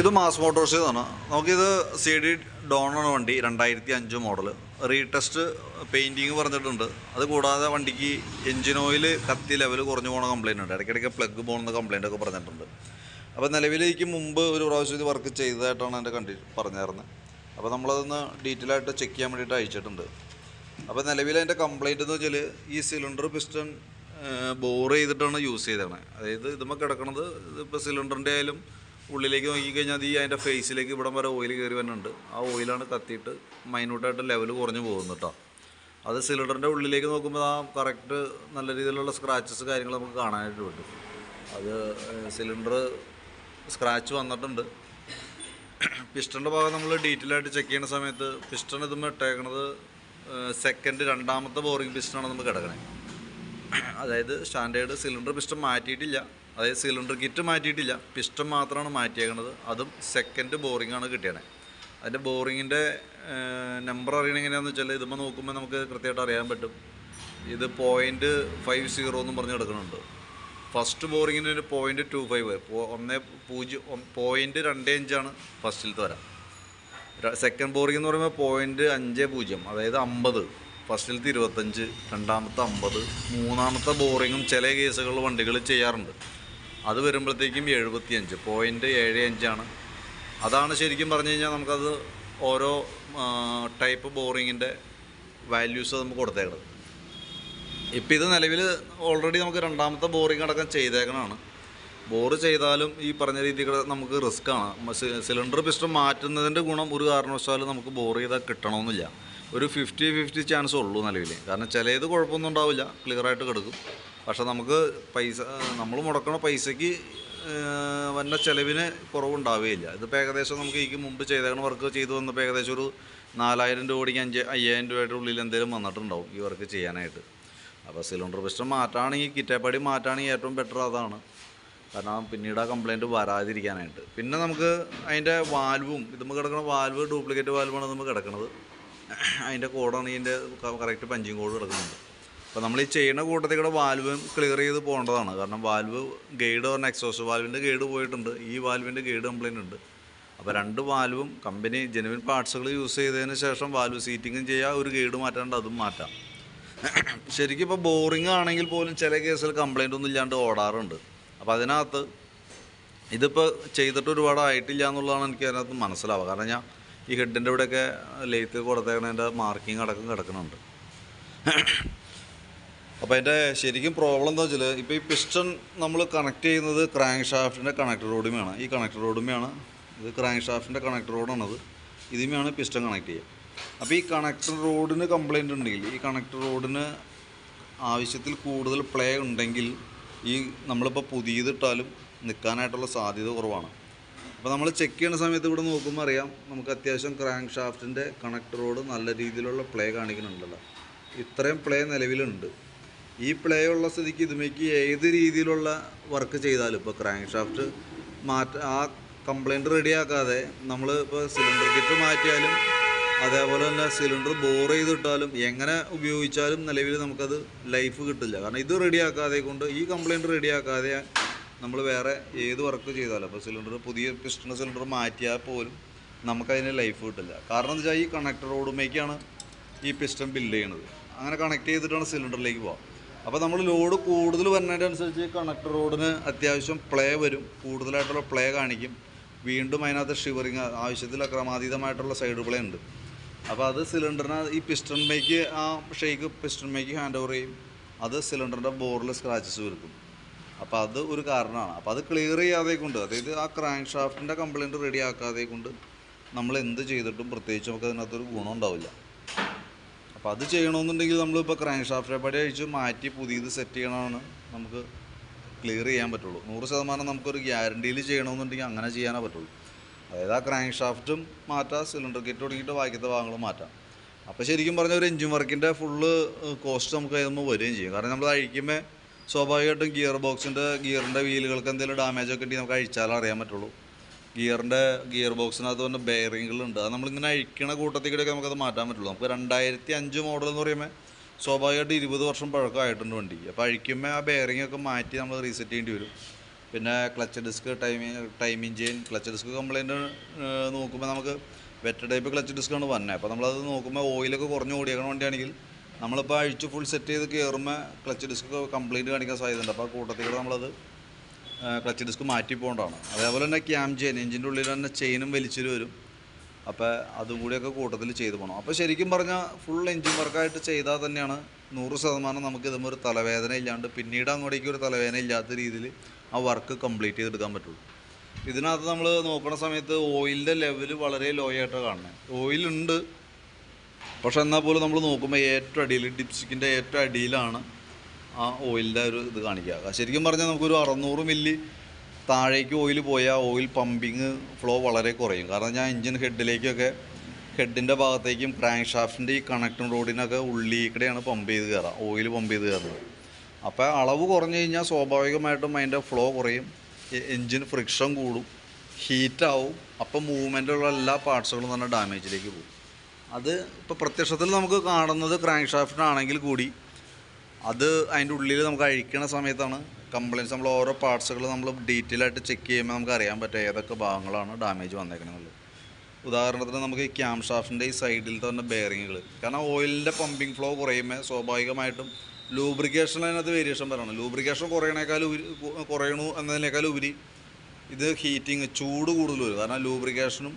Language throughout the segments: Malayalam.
ഇത് മാസ് മോട്ടോഴ്സ് ആണ് നമുക്കിത് സി ഡി ഡോണാണ് വണ്ടി രണ്ടായിരത്തി അഞ്ച് മോഡൽ റീടെസ്റ്റ് പെയിന്റിങ് പറഞ്ഞിട്ടുണ്ട്. അത് കൂടാതെ വണ്ടിക്ക് എഞ്ചിൻ ഓയിൽ കത്തി ലെവൽ കുറഞ്ഞു പോകുന്ന കംപ്ലയിന്റ് ഉണ്ട്. ഇടയ്ക്കിടയ്ക്ക് പ്ലഗ് പോകുന്ന കംപ്ലൈന്റ് ഒക്കെ പറഞ്ഞിട്ടുണ്ട്. അപ്പോൾ നിലവിലേക്ക് മുമ്പ് ഒരു പ്രാവശ്യം ഇത് വർക്ക് ചെയ്തതായിട്ടാണ് എന്റെ കണ്ടി പറഞ്ഞിരുന്നത് അപ്പോൾ നമ്മളതൊന്ന് ഡീറ്റെയിൽ ആയിട്ട് ചെക്ക് ചെയ്യാൻ വേണ്ടിയിട്ട് അയച്ചിട്ടുണ്ട്. അപ്പോൾ നിലവിൽ അതിന്റെ കംപ്ലൈന്റ് എന്ന് വെച്ചാൽ ഈ സിലിണ്ടർ പിസ്റ്റൺ ബോർ ചെയ്തിട്ടാണ് യൂസ് ചെയ്തത് അതായത് ഇതുമ്പോൾ കിടക്കണത് ഇപ്പോൾ സിലിണ്ടറിന്റെ ആയാലും ഉള്ളിലേക്ക് നോക്കിക്കഴിഞ്ഞാൽ ഈ അതിന്റെ ഫേസിലേക്ക് ഇവിടം വരെ ഓയിൽ കയറി വരുന്നുണ്ട്. ആ ഓയിലാണ് കത്തിയിട്ട് മൈന്യൂട്ടായിട്ട് ലെവൽ കുറഞ്ഞു പോകുന്നു കേട്ടോ അത് സിലിണ്ടറിന്റെ ഉള്ളിലേക്ക് നോക്കുമ്പോൾ ആ കറക്റ്റ് നല്ല രീതിയിലുള്ള സ്ക്രാച്ചസ് കാര്യങ്ങൾ നമുക്ക് കാണാനായിട്ട് പറ്റും. അത് സിലിണ്ടർ സ്ക്രാച്ച് വന്നിട്ടുണ്ട്. പിസ്റ്റണിന്റെ ഭാഗം നമ്മൾ ഡീറ്റെയിൽ ആയിട്ട് ചെക്ക് ചെയ്യുന്ന സമയത്ത് പിസ്റ്റൺ ഇതുമ്പോൾ ഇട്ടേക്കണത് സെക്കൻഡ് രണ്ടാമത്തെ ബോറിംഗ് പിസ്റ്റണാണ് നമുക്ക് കിടക്കണേ. അതായത് സ്റ്റാൻഡേർഡ് സിലിണ്ടർ പിസ്റ്റൺ മാറ്റിയിട്ടില്ല. അതായത് സിലിണ്ടർ കിറ്റ് മാറ്റിയിട്ടില്ല. പിസ്റ്റൺ മാത്രമാണ് മാറ്റിയേക്കണത്. അതും സെക്കൻഡ് ബോറിംഗ് ആണ് കിട്ടിയത് അതിന്റെ ബോറിങ്ങിന്റെ നമ്പർ അറിയണത് എങ്ങനെയാണെന്ന് വെച്ചാൽ ഇതുമ്പോൾ നോക്കുമ്പോൾ നമുക്ക് കൃത്യമായിട്ട് അറിയാൻ പറ്റും. ഇത് പോയിന്റ് ഫൈവ് സീറോ എന്നും പറഞ്ഞ് എടുക്കുന്നുണ്ട് ഫസ്റ്റ് ബോറിങ്ങിന് ഒരു പോയിന്റ് ടു ഫൈവ് ഒന്ന് പൂജ്യം പോയിന്റ് രണ്ട് അഞ്ചാണ് ഫസ്റ്റിലത്തെ വരാം. സെക്കൻഡ് ബോറിംഗ് എന്ന് പറയുമ്പോൾ പോയിന്റ് അഞ്ച് പൂജ്യം അതായത് അമ്പത്. ഫസ്റ്റിലത്തെ ഇരുപത്തഞ്ച് രണ്ടാമത്തെ അമ്പത് മൂന്നാമത്തെ ബോറിങ്ങും ചില കേസുകളിൽ വണ്ടികൾ ചെയ്യാറുണ്ട്. അത് വരുമ്പോഴത്തേക്കും എഴുപത്തിയഞ്ച്. പോയിന്റ് ഏഴ് അഞ്ചാണ് അതാണ് ശരിക്കും പറഞ്ഞു കഴിഞ്ഞാൽ നമുക്കത് ഓരോ ടൈപ്പ് ബോറിങ്ങിന്റെ വാല്യൂസ് നമുക്ക് കൊടുത്തേക്കുന്നത് ഇപ്പം ഇത് നിലവിൽ ഓൾറെഡി നമുക്ക് രണ്ടാമത്തെ ബോറിംഗ് അടക്കം ചെയ്തേക്കണമാണ് ബോറ് ചെയ്താലും ഈ പറഞ്ഞ രീതിയിൽ നമുക്ക് റിസ്ക് ആണ്. സിലിണ്ടർ പിസ്റ്റൺ മാറ്റുന്നതിന്റെ ഗുണം ഒരു കാരണവശാലും നമുക്ക് ബോർ ചെയ്താൽ കിട്ടണമെന്നില്ല. ഒരു ഫിഫ്റ്റി ഫിഫ്റ്റി ചാൻസ് ഉള്ളൂ നിലവിൽ കാരണം ചിലത് കുഴപ്പമൊന്നും ഉണ്ടാവില്ല. ക്ലിയറായിട്ട് കിടക്കും. പക്ഷെ നമുക്ക് പൈസ നമ്മൾ മുടക്കണ പൈസയ്ക്ക് വന്ന ചിലവിന് കുറവുണ്ടാവുകയില്ല. ഇതിപ്പോൾ ഏകദേശം നമുക്ക് ഈ മുമ്പ് ചെയ്തേക്കണ വർക്ക് ചെയ്തു വന്നപ്പോൾ ഏകദേശം ഒരു നാലായിരം രൂപയ്ക്ക് അഞ്ച് അയ്യായിരം രൂപയുടെ ഉള്ളിൽ എന്തെങ്കിലും വന്നിട്ടുണ്ടാവും ഈ വർക്ക് ചെയ്യാനായിട്ട്. അപ്പോൾ സിലിണ്ടർ പ്രശ്നം മാറ്റാണെങ്കിൽ കിറ്റേപ്പാടി മാറ്റാണെങ്കിൽ ഏറ്റവും ബെറ്റർ അതാണ്. കാരണം പിന്നീട് ആ കംപ്ലയിന്റ് വരാതിരിക്കാനായിട്ട്. പിന്നെ നമുക്ക് അതിന്റെ വാൽവും ഇത് നമുക്ക് കിടക്കുന്ന വാൽവ് ഡ്യൂപ്ലിക്കേറ്റ് വാൽവാണ് നമുക്ക് കിടക്കുന്നത് അതിന്റെ കോഡാണ് ഇതിന്റെ കറക്റ്റ് പഞ്ചിങ് കോഡ് കിടക്കുന്നുണ്ട്. അപ്പോൾ നമ്മൾ ഈ ചെയ്യുന്ന കൂട്ടത്തിൽ കൂടെ വാൽവും ക്ലിയർ ചെയ്ത് പോകേണ്ടതാണ്. കാരണം വാൽവ് ഗൈഡ് പറഞ്ഞ എക്സോസ് വാൽവിന്റെ ഗൈഡ് പോയിട്ടുണ്ട്. ഈ വാൽവിന്റെ ഗൈഡ് കംപ്ലൈന്റ് ഉണ്ട്. അപ്പോൾ രണ്ട് വാൽവും കമ്പനി ജെനുവിൻ പാർട്സുകൾ യൂസ് ചെയ്തതിന് ശേഷം വാൽവ് സീറ്റിങ്ങും ചെയ്യുക ഒരു ഗൈഡ് മാറ്റാണ്ട് അതും മാറ്റാം. ശരിക്കും ഇപ്പോൾ ബോറിംഗ് ആണെങ്കിൽ പോലും ചില കേസിൽ കംപ്ലൈന്റ് ഒന്നും ഇല്ലാണ്ട് ഓടാറുണ്ട്. അപ്പോൾ അതിനകത്ത് ഇതിപ്പോൾ ചെയ്തിട്ട് ഒരുപാട് ആയിട്ടില്ല എന്നുള്ളതാണ് എനിക്ക് അതിനകത്ത് മനസ്സിലാവുക. കാരണം ഞാൻ ഈ ഹെഡിന്റെ ഇവിടെയൊക്കെ ലേത്ത് കൊടുത്തേക്കണതിന്റെ മാർക്കിംഗ് അടക്കം കിടക്കുന്നുണ്ട്. അപ്പോൾ അതിന്റെ ശരിക്കും പ്രോബ്ലം എന്താ വെച്ചാൽ ഇപ്പോൾ ഈ പിസ്റ്റൺ നമ്മൾ കണക്ട് ചെയ്യുന്നത് ക്രാങ്ക് ഷാഫ്റ്റിന്റെ കണക്ടർ റോഡുമയാണ് ഈ കണക്ടർ റോഡുമയാണ് ഇത് ക്രാങ്ക് ഷാഫ്റ്റിന്റെ കണക്ടർ റോഡാണത് ഇതിമെയാണ് പിസ്റ്റൺ കണക്ട് ചെയ്യുക. അപ്പോൾ ഈ കണക്ടർ റോഡിന് കംപ്ലൈന്റ് ഉണ്ടെങ്കിൽ ഈ കണക്ടർ റോഡിന് ആവശ്യത്തിൽ കൂടുതൽ പ്ലേ ഉണ്ടെങ്കിൽ ഈ നമ്മളിപ്പോൾ പുതിയതിട്ടാലും നിൽക്കാനായിട്ടുള്ള സാധ്യത കുറവാണ്. അപ്പോൾ നമ്മൾ ചെക്ക് ചെയ്യുന്ന സമയത്ത് ഇവിടെ നോക്കുമ്പോൾ അറിയാം നമുക്ക് അത്യാവശ്യം ക്രാങ്ക് ഷാഫ്റ്റിന്റെ കണക്ടർ റോഡ് നല്ല രീതിയിലുള്ള പ്ലേ കാണിക്കുന്നുണ്ടല്ലോ. ഇത്രയും പ്ലേ നിലവിലുണ്ട്. ഈ പ്ലേ ഉള്ള സ്ഥിതിക്ക് ഇതുമേക്ക് ഏത് രീതിയിലുള്ള വർക്ക് ചെയ്താലും ഇപ്പോൾ ക്രാങ്ക് ഷാഫ്റ്റ് മാറ്റ ആ കംപ്ലൈന്റ് റെഡിയാക്കാതെ നമ്മൾ ഇപ്പോൾ സിലിണ്ടർ കിറ്റ് മാറ്റിയാലും അതേപോലെ തന്നെ സിലിണ്ടർ ബോർ ചെയ്തിട്ടാലും എങ്ങനെ ഉപയോഗിച്ചാലും നിലവിൽ നമുക്കത് ലൈഫ് കിട്ടില്ല. കാരണം ഇത് റെഡിയാക്കാതെ കൊണ്ട് ഈ കംപ്ലൈന്റ് റെഡിയാക്കാതെ നമ്മൾ വേറെ ഏത് വർക്ക് ചെയ്താലും അപ്പോൾ സിലിണ്ടർ പുതിയ പിസ്റ്റൺ സിലിണ്ടർ മാറ്റിയാൽ പോലും നമുക്കതിന് ലൈഫ് കിട്ടില്ല. കാരണം എന്താ വെച്ചാൽ ഈ കണക്ടർ റോഡുമേക്കാണ് ഈ പിസ്റ്റൺ ബിൽഡ് ചെയ്യണത്. അങ്ങനെ കണക്ട് ചെയ്തിട്ടാണ് സിലിണ്ടറിലേക്ക് പോവുക അപ്പോൾ നമ്മൾ ലോഡ് കൂടുതൽ വരുന്നതിനനുസരിച്ച് കണക്ടർ റോഡിന് അത്യാവശ്യം പ്ലേ വരും. കൂടുതലായിട്ടുള്ള പ്ലേ കാണിക്കും. വീണ്ടും അതിനകത്ത് ഷിവറിങ് ആവശ്യത്തിൽ അക്രമാതീതമായിട്ടുള്ള സൈഡ് പ്ലേ ഉണ്ട്. അപ്പോൾ അത് സിലിണ്ടറിന് ഈ പിസ്റ്റണിലേക്ക് ആ ഷെയ്ക്ക് പിസ്റ്റണിലേക്ക് ഹാൻഡ് ഓവർ ചെയ്യും. അത് സിലിണ്ടറിന്റെ ബോറിൽ സ്ക്രാച്ചസ് വരുത്തും. അപ്പോൾ അത് ഒരു കാരണമാണ്. അപ്പോൾ അത് ക്ലിയർ ചെയ്യാതെ കൊണ്ട് അതായത് ആ ക്രാങ്ക് ഷാഫ്റ്റിന്റെ കംപ്ലയിന്റ് റെഡി ആക്കാതെ കൊണ്ട് നമ്മൾ എന്ത് ചെയ്തിട്ടും പ്രത്യേകിച്ച് നമുക്ക് അതിനകത്തൊരു ഗുണം ഉണ്ടാവില്ല. അപ്പോൾ അത് ചെയ്യണമെന്നുണ്ടെങ്കിൽ നമ്മളിപ്പോൾ ക്രാങ്ക് ഷാഫ്റ്റ് പടി അഴിച്ച് മാറ്റി പുതിയത് സെറ്റ് ചെയ്യണമെന്ന് നമുക്ക് ക്ലിയർ ചെയ്യാൻ പറ്റുള്ളൂ. നൂറ് ശതമാനം നമുക്കൊരു ഗ്യാരണ്ടിയിൽ ചെയ്യണമെന്നുണ്ടെങ്കിൽ അങ്ങനെ ചെയ്യാനേ പറ്റുള്ളൂ. അതായത് ആ ക്രാങ്ക് ഷാഫ്റ്റും മാറ്റാം സിലിണ്ടർ കിറ്റ് തുടങ്ങിയിട്ട് ബാക്കിയത്തെ ഭാഗങ്ങളും മാറ്റാം. അപ്പോൾ ശരിക്കും പറഞ്ഞാൽ ഒരു എഞ്ചിൻ വർക്കിന്റെ ഫുള്ള് കോസ്റ്റ് നമുക്ക് അതിൽ വരികയും ചെയ്യും. കാരണം നമ്മൾ അഴിക്കുമ്പോൾ സ്വാഭാവികമായിട്ടും ഗിയർ ബോക്സിന്റെ ഗിയറിന്റെ വീലുകൾക്ക് എന്തെങ്കിലും ഡാമേജ് ഒക്കെ ഉണ്ടെങ്കിൽ നമുക്ക് അഴിച്ചാലേ അറിയാൻ പറ്റുള്ളൂ. ഗിയറിന്റെ ഗിയർ ബോക്സിനകത്ത് തന്നെ ബെയറിങ്ങുകളുണ്ട്. അത് നമ്മളിങ്ങനെ അഴിക്കണ കൂട്ടത്തിൽ കൂടെയൊക്കെ നമുക്കത് മാറ്റാൻ പറ്റുള്ളൂ. നമുക്ക് രണ്ടായിരത്തി അഞ്ച് മോഡൽ എന്ന് പറയുമ്പോൾ സ്വാഭാവികമായിട്ട് ഇരുപത് വർഷം പഴക്കം ആയിട്ടുണ്ട് വണ്ടി. അപ്പോൾ അഴിക്കുമ്പോൾ ആ ബെയറിംഗ് ഒക്കെ മാറ്റി നമ്മൾ റീസെറ്റ് ചെയ്യേണ്ടി വരും. പിന്നെ clutch disc timing timing chain clutch disc complaint നോക്കുമ്പോൾ നമുക്ക് വെറ്റ ടൈപ്പ് ക്ലച്ച് ഡിസ്ക്കാണ് വന്നത് അപ്പോൾ നമ്മളത് നോക്കുമ്പോൾ ഓയിലൊക്കെ കുറഞ്ഞ് ഓടിയേക്കണ വണ്ടിയാണെങ്കിൽ നമ്മളിപ്പോൾ അഴിച്ച് ഫുൾ സെറ്റ് ചെയ്ത് കയറുമ്പോൾ ക്ലച്ച് ഡിസ്ക് കംപ്ലൈന്റ് കാണിക്കാൻ സാധ്യതയുണ്ട്. അപ്പോൾ ആ കൂട്ടത്തിൽ കൂടെ നമ്മളത് ക്ലച്ച് ഡിസ്ക് മാറ്റി പോകേണ്ടതാണ്. അതേപോലെ തന്നെ ക്യാം ചെയിൻ എഞ്ചിന്റെ ഉള്ളിൽ തന്നെ ചെയിനും വലിച്ചിട്ട് വരും. അപ്പോൾ അതും കൂടിയൊക്കെ കൂട്ടത്തിൽ ചെയ്തു പോകണം. അപ്പോൾ ശരിക്കും പറഞ്ഞാൽ ഫുൾ എഞ്ചിൻ വർക്കായിട്ട് ചെയ്താൽ തന്നെയാണ് നൂറ് ശതമാനം നമുക്ക് ഇതുമ്പോൾ ഒരു തലവേദന ഇല്ലാണ്ട് പിന്നീട് അങ്ങോട്ടേക്ക് ഒരു തലവേദന ഇല്ലാത്ത രീതിയിൽ ആ വർക്ക് കംപ്ലീറ്റ് ചെയ്തെടുക്കാൻ പറ്റുള്ളൂ. ഇതിനകത്ത് നമ്മൾ നോക്കുന്ന സമയത്ത് ഓയിലിന്റെ ലെവൽ വളരെ ലോ ആയിട്ടാണ് കാണുന്നത് ഓയിലുണ്ട് പക്ഷെ എന്നാൽ പോലും നമ്മൾ നോക്കുമ്പോൾ ഏറ്റവും അടിയിൽ ഡിപ്സ്റ്റിക്കിന്റെ ഏറ്റവും അടിയിലാണ് ആ ഓയിലിന്റെ ഒരു ഇത് കാണിക്കുക. ശരിക്കും പറഞ്ഞാൽ നമുക്കൊരു അറുന്നൂറ് മില്ലി താഴേക്ക് ഓയിൽ പോയാൽ ഓയിൽ പമ്പിങ് ഫ്ലോ വളരെ കുറയും. കാരണം ഞാൻ എഞ്ചിൻ ഹെഡിലേക്കൊക്കെ ഹെഡിന്റെ ഭാഗത്തേക്കും ക്രാങ്ക് ഷാഫ്റ്റിന്റെ ഈ കണക്റ്റിംഗ് റോഡിനൊക്കെ ഉള്ളിൽ പമ്പ് ചെയ്ത് കയറാം ഓയിൽ പമ്പ് ചെയ്ത് കയറുന്നത്. അപ്പോൾ അളവ് കുറഞ്ഞു കഴിഞ്ഞാൽ സ്വാഭാവികമായിട്ടും അതിന്റെ ഫ്ലോ കുറയും എഞ്ചിൻ ഫ്രിക്ഷൻ കൂടും ഹീറ്റാവും അപ്പം മൂവ്മെന്റുള്ള എല്ലാ പാർട്സുകളും തന്നെ ഡാമേജിലേക്ക് പോകും. അത് ഇപ്പോൾ പ്രത്യക്ഷത്തിൽ നമുക്ക് കാണുന്നത് ക്രാങ്ക് ഷാഫ്റ്റിനാണെങ്കിൽ കൂടി അത് അതിന്റെ ഉള്ളിൽ നമുക്ക് അഴിക്കണ സമയത്താണ് കംപ്ലയിൻസ് നമ്മൾ ഓരോ പാർട്സുകൾ നമ്മൾ ഡീറ്റെയിൽ ആയിട്ട് ചെക്ക് ചെയ്യുമ്പോൾ നമുക്ക് അറിയാൻ പറ്റും ഏതൊക്കെ ഭാഗങ്ങളാണ് ഡാമേജ് വന്നേക്കണമെന്നുള്ളത് ഉദാഹരണത്തിന് നമുക്ക് ഈ ക്യാം ഷാഫ്റ്റിന്റെ ഈ സൈഡിൽ തന്നെ ബെയറിങ്ങുകൾ കാരണം ഓയിലിന്റെ പമ്പിങ് ഫ്ലോ കുറയുമ്പോൾ സ്വാഭാവികമായിട്ടും ലൂബ്രിക്കേഷൻ അതിനകത്ത് വേരിയേഷൻ പറയണം ലൂബ്രിക്കേഷൻ കുറയണേക്കാൾ ഉപരി കുറയണു എന്നതിനേക്കാൾ ഉപരി ഇത് ഹീറ്റിങ് ചൂട് കൂടുതൽ വരും. കാരണം ലൂബ്രിക്കേഷനും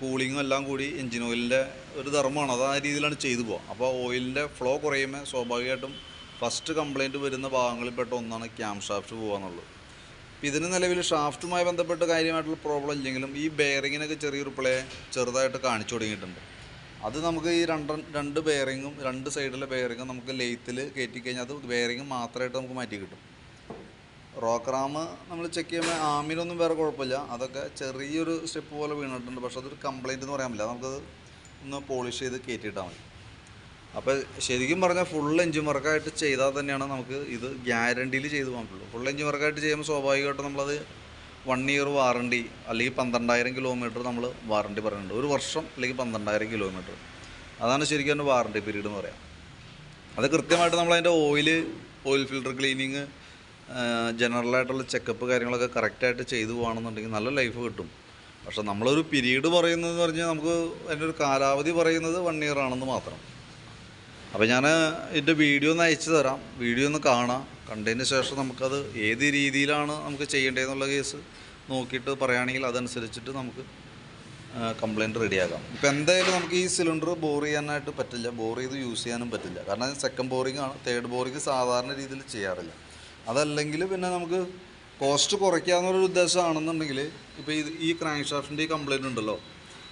കൂളിങ്ങും എല്ലാം കൂടി എൻജിൻ ഓയിലിന്റെ ഒരു ധർമ്മമാണ്. അത് ആ രീതിയിലാണ് ചെയ്തു പോകുക അപ്പോൾ ഓയിലിന്റെ ഫ്ലോ കുറയുമ്പോൾ സ്വാഭാവികമായിട്ടും ഫസ്റ്റ് കംപ്ലൈന്റ് വരുന്ന ഭാഗങ്ങളിൽപ്പെട്ട ഒന്നാണ് ക്യാം ഷാഫ്റ്റ് പോകുകയെന്നുള്ളത് അപ്പോൾ ഇതിന് നിലവിൽ ഷാഫ്റ്റുമായി ബന്ധപ്പെട്ട് കാര്യമായിട്ടുള്ള പ്രോബ്ലം ഇല്ലെങ്കിലും ഈ ബെയറിങ്ങിനൊക്കെ ചെറിയ റിപ്ലേ ചെറുതായിട്ട് കാണിച്ചു തുടങ്ങിയിട്ടുണ്ട്. അത് നമുക്ക് ഈ രണ്ട് രണ്ട് ബെയറിങ്ങും രണ്ട് സൈഡിലെ ബെയറിങ്ങും നമുക്ക് ലെയ്ത്തിൽ കയറ്റി കഴിഞ്ഞാൽ അത് ബെയറിങ് മാത്രമായിട്ട് നമുക്ക് മാറ്റി കിട്ടും. റോക്ക് റാം നമ്മൾ ചെക്ക് ചെയ്യുമ്പോൾ ആമിനൊന്നും വേറെ കുഴപ്പമില്ല. അതൊക്കെ ചെറിയൊരു സ്റ്റെപ്പ് പോലെ വീണിട്ടുണ്ട്. പക്ഷെ അതൊരു കംപ്ലൈന്റ് എന്ന് പറയാൻ പറ്റില്ല. നമുക്കത് ഒന്ന് പോളിഷ് ചെയ്ത് കയറ്റിയിട്ടാൽ മതി. അപ്പോൾ ശരിക്കും പറഞ്ഞാൽ ഫുൾ എഞ്ചിൻ വർക്കായിട്ട് ചെയ്താൽ തന്നെയാണ് നമുക്ക് ഇത് ഗ്യാരണ്ടിയിൽ ചെയ്തു പോകാൻ പറ്റുള്ളൂ. ഫുൾ എഞ്ചിൻ വർക്കായിട്ട് ചെയ്യുമ്പോൾ സ്വാഭാവികമായിട്ടും നമ്മളത് വൺ ഇയർ വാറണ്ടി അല്ലെങ്കിൽ പന്ത്രണ്ടായിരം കിലോമീറ്റർ നമ്മൾ വാറണ്ടി പറയുന്നുണ്ട്. ഒരു വർഷം അല്ലെങ്കിൽ പന്ത്രണ്ടായിരം കിലോമീറ്റർ അതാണ് ശരിക്കും അതിന്റെ വാറണ്ടി പീരീഡ് എന്ന് പറയാം. അത് കൃത്യമായിട്ട് നമ്മൾ അതിന്റെ ഓയിൽ ഓയിൽ ഫിൽറ്റർ ക്ലീനിങ് ജനറലായിട്ടുള്ള ചെക്കപ്പ് കാര്യങ്ങളൊക്കെ കറക്റ്റായിട്ട് ചെയ്തു പോകണമെന്നുണ്ടെങ്കിൽ നല്ല ലൈഫ് കിട്ടും. പക്ഷെ നമ്മളൊരു പീരീഡ് പറയുന്നത് പറഞ്ഞാൽ നമുക്ക് അതിന്റെ ഒരു കാലാവധി പറയുന്നത് വൺ ഇയർ ആണെന്ന് മാത്രം. അപ്പോൾ ഞാൻ ഇതിന്റെ വീഡിയോ ഒന്ന് അയച്ചു തരാം. വീഡിയോ ഒന്ന് കാണാം. കണ്ടതിന് ശേഷം നമുക്കത് ഏത് രീതിയിലാണ് നമുക്ക് ചെയ്യേണ്ടതെന്നുള്ള കേസ് നോക്കിയിട്ട് പറയുകയാണെങ്കിൽ അതനുസരിച്ചിട്ട് നമുക്ക് കംപ്ലയിന്റ് റെഡിയാക്കാം ഇപ്പോൾ എന്തായാലും നമുക്ക് ഈ സിലിണ്ടർ ബോർ ചെയ്യാനായിട്ട് പറ്റില്ല. ബോർ ചെയ്ത് യൂസ് ചെയ്യാനും പറ്റില്ല. കാരണം സെക്കൻഡ് ബോറിംഗ് ആണ്. തേർഡ് ബോറിംഗ് സാധാരണ രീതിയിൽ ചെയ്യാറില്ല. അതല്ലെങ്കിൽ പിന്നെ നമുക്ക് കോസ്റ്റ് കുറയ്ക്കാമെന്നൊരു ഉദ്ദേശമാണെന്നുണ്ടെങ്കിൽ ഇപ്പോൾ ഇത് ഈ ക്രാങ്ക് ഷാഫ്റ്റിന്റെ ഈ കംപ്ലയിന്റ് ഉണ്ടല്ലോ.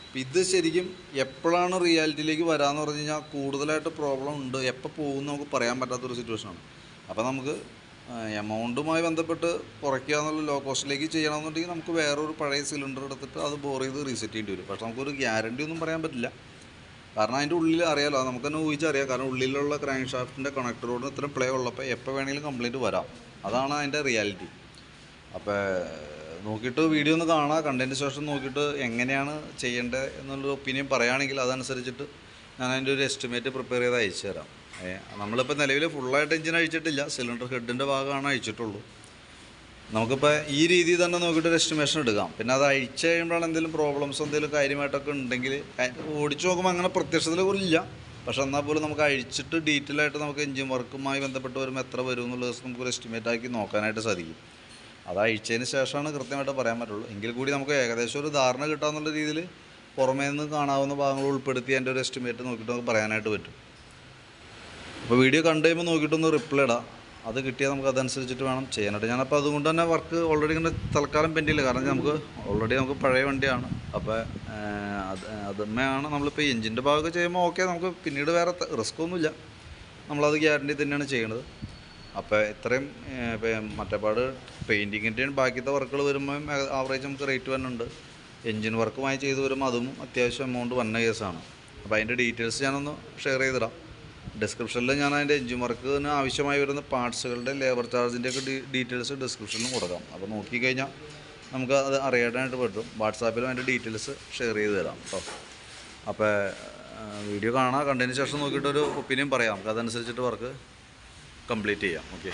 അപ്പോൾ ഇത് ശരിക്കും എപ്പോഴാണ് റിയാലിറ്റിയിലേക്ക് വരാമെന്ന് പറഞ്ഞു കഴിഞ്ഞാൽ കൂടുതലായിട്ട് പ്രോബ്ലം ഉണ്ട്. എപ്പോൾ പോകും നമുക്ക് പറയാൻ പറ്റാത്തൊരു സിറ്റുവേഷനാണ് അപ്പോൾ നമുക്ക് എമൗണ്ടുമായി ബന്ധപ്പെട്ട് കുറയ്ക്കുക എന്നുള്ള ലോ കോസ്റ്റിലേക്ക് ചെയ്യണമെന്നുണ്ടെങ്കിൽ നമുക്ക് വേറൊരു പഴയ സിലിണ്ടർ എടുത്തിട്ട് അത് ബോർ ചെയ്ത് റീസെറ്റ് ചെയ്യേണ്ടി വരും. പക്ഷേ നമുക്കൊരു ഗ്യാരണ്ടി ഒന്നും പറയാൻ പറ്റില്ല. കാരണം അതിന്റെ ഉള്ളിൽ അറിയാലോ നമുക്ക് തന്നെ ഊഹിച്ചറിയാം. കാരണം ഉള്ളിലുള്ള ക്രാങ്ക് ഷാഫ്റ്റിന്റെ കണക്ടറോട് ഇത്രയും പ്ലേ ഉള്ളപ്പോൾ എപ്പോൾ വേണമെങ്കിലും കംപ്ലയിന്റ് വരാം. അതാണ് അതിന്റെ റിയാലിറ്റി. അപ്പോൾ നോക്കിയിട്ട് വീഡിയോ ഒന്ന് കാണാം കണ്ടതിന് ശേഷം നോക്കിയിട്ട് എങ്ങനെയാണ് ചെയ്യേണ്ടത് എന്നുള്ളൊരു ഒപ്പീനിയൻ പറയുകയാണെങ്കിൽ അതനുസരിച്ചിട്ട് ഞാൻ അതിന്റെ ഒരു എസ്റ്റിമേറ്റ് പ്രിപ്പയർ ചെയ്ത് അയച്ചു തരാം. നമ്മളിപ്പോൾ നിലവിൽ ഫുള്ളായിട്ട് എഞ്ചിൻ അഴിച്ചിട്ടില്ല സിലിണ്ടർ ഹെഡിന്റെ ഭാഗമാണ് അഴിച്ചിട്ടുള്ളൂ. നമുക്കിപ്പോൾ ഈ രീതിയിൽ തന്നെ നോക്കിയിട്ട് ഒരു എസ്റ്റിമേഷൻ എടുക്കാം. പിന്നെ അത് അഴിച്ച് കഴിയുമ്പോഴാണ് എന്തെങ്കിലും പ്രോബ്ലംസ് എന്തെങ്കിലും കാര്യമായിട്ടൊക്കെ ഉണ്ടെങ്കിൽ ഓടിച്ചു നോക്കുമ്പോൾ അങ്ങനെ പ്രത്യക്ഷത്തിൽ ഇല്ല. പക്ഷെ എന്നാൽ പോലും നമുക്ക് അഴിച്ചിട്ട് ഡീറ്റെയിൽ ആയിട്ട് നമുക്ക് എഞ്ചിൻ വർക്കുമായി ബന്ധപ്പെട്ട് വരുമ്പോൾ എത്ര വരും എന്നുള്ളത് നമുക്കൊരു എസ്റ്റിമേറ്റ് ആക്കി നോക്കാനായിട്ട് സാധിക്കും. അത് അഴിച്ചതിന് ശേഷമാണ് കൃത്യമായിട്ട് പറയാൻ പറ്റുള്ളൂ. എങ്കിൽ കൂടി നമുക്ക് ഏകദേശം ഒരു ധാരണ കിട്ടാമെന്നുള്ള രീതിയിൽ പുറമേ നിന്ന് കാണാവുന്ന ഭാഗങ്ങൾ ഉൾപ്പെടുത്തി അതിന്റെ ഒരു എസ്റ്റിമേറ്റ് നോക്കിയിട്ട് നമുക്ക് പറയാനായിട്ട് പറ്റും. അപ്പോൾ വീഡിയോ കണ്ടു കഴിയുമ്പോൾ നോക്കിയിട്ടൊന്ന് റിപ്ലൈ ഇടാം. അത് കിട്ടിയാൽ നമുക്ക് അതനുസരിച്ചിട്ട് വേണം ചെയ്യാനായിട്ട്. ഞാനപ്പോൾ അതുകൊണ്ട് തന്നെ വർക്ക് ഓൾറെഡി ഇങ്ങനെ തൽക്കാലം പെൻഡില്ല കാരണം നമുക്ക് ഓൾറെഡി നമുക്ക് പഴയ വണ്ടിയാണ്. അപ്പോൾ അത് അതുമ്മയാണ് നമ്മളിപ്പോൾ എഞ്ചിന്റെ ഭാഗമൊക്കെ ചെയ്യുമ്പോൾ ഓക്കെ നമുക്ക് പിന്നീട് വേറെ റിസ്ക് ഒന്നുമില്ല. നമ്മളത് ഗ്യാരണ്ടി തന്നെയാണ് ചെയ്യണത്. അപ്പോൾ ഇത്രയും മറ്റേപാട് പെയിന്റിങ്ങിന്റെയും ബാക്കിയത്തെ വർക്കുകൾ വരുമ്പോൾ ആവറേജ് നമുക്ക് റേറ്റ് വരുന്നുണ്ട് എൻജിൻ വർക്കുമായി ചെയ്തു വരുമ്പോൾ അതും അത്യാവശ്യം എമൗണ്ട് വന്ന കേസാണ് അപ്പോൾ അതിന്റെ ഡീറ്റെയിൽസ് ഞാനൊന്ന് ഷെയർ ചെയ്തിടാം. ഡിസ്ക്രിപ്ഷനിൽ ഞാൻ അതിന്റെ എഞ്ചിൻ വർക്കിന് ആവശ്യമായി വരുന്ന പാർട്സുകളുടെ ലേബർ ചാർജിന്റെയൊക്കെ ഡീറ്റെയിൽസ് ഡിസ്ക്രിപ്ഷനിൽ കൊടുക്കാം. അപ്പോൾ നോക്കിക്കഴിഞ്ഞാൽ നമുക്ക് അത് അറിയാനായിട്ട് പറ്റും. വാട്സാപ്പിലും അതിന്റെ ഡീറ്റെയിൽസ് ഷെയർ ചെയ്ത് തരാം കേട്ടോ അപ്പോൾ വീഡിയോ കാണാം കണ്ടതിന് ശേഷം നോക്കിയിട്ടൊരു ഒപ്പീനിയൻ പറയാം. നമുക്ക് അതനുസരിച്ചിട്ട് വർക്ക് കംപ്ലീറ്റ് ചെയ്യാം. ഓക്കെ.